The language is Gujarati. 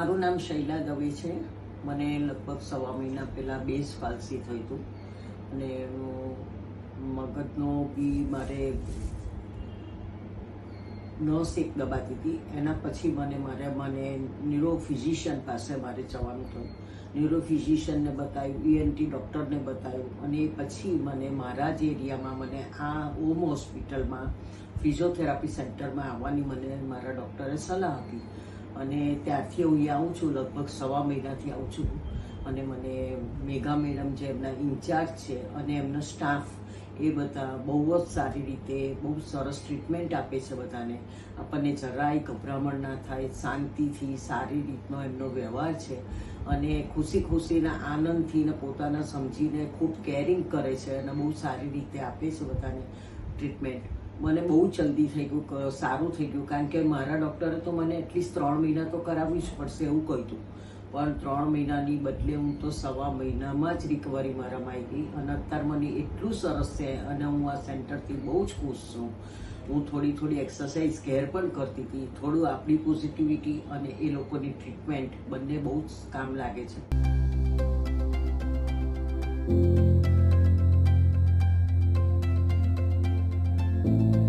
મારું નામ શૈલા દવે છે. મને લગભગ સવા મહિના પહેલાં બેઝ પાલસી થઈ હતું. અને મગજનો બી મારે નસ એક દબાતી હતી. એના પછી મને મારે મને ન્યુરો ફિઝિશિયન પાસે મારે જવાનું થયું. ન્યુરો ફિઝિશિયનને બતાવ્યું ઈએનટી ડૉક્ટરને બતાવ્યું અને પછી મને મારા જ એરિયામાં મને આ ઓમ હોસ્પિટલમાં ફિઝિયોથેરાપી સેન્ટરમાં આવવાની મને મારા ડૉક્ટરે સલાહ આપી. અને ત્યારથી હું આવું છું, લગભગ સવા મહિનાથી આવું છું. અને મને મેઘા મેડમ જે એમના ઇન્ચાર્જ છે અને એમનો સ્ટાફ એ બધા બહુ જ સારી રીતે, બહુ સરસ ટ્રીટમેન્ટ આપે છે બધાને. આપણને જરાય ગભરામણ ના થાય, શાંતિથી, સારી રીતનો એમનો વ્યવહાર છે. અને ખુશી ખુશીના આનંદથી ને પોતાના સમજીને ખૂબ કેરિંગ કરે છે અને બહુ સારી રીતે આપે છે બધાને ટ્રીટમેન્ટ. મને બહુ જલ્દી થઈ ગયું સારું થઈ ગયું. કારણ કે મારા ડૉક્ટરે તો મને એટલીસ્ટ ત્રણ મહિના તો કરાવવી જ પડશે એવું કહ્યું પણ ત્રણ મહિનાની બદલે હું તો સવા મહિનામાં જ રિકવરી મારામાં આવી ગઈ અને અત્યારે મને એટલું સરસ છે અને હું આ સેન્ટરથી બહુ જ ખુશ છું. હું થોડી થોડી એક્સરસાઇઝ ઘેર પણ કરતી હતી, થોડું આપણી પોઝિટિવિટી અને એ લોકોની ટ્રીટમેન્ટ બંને બહુ જ કામ લાગે છે. you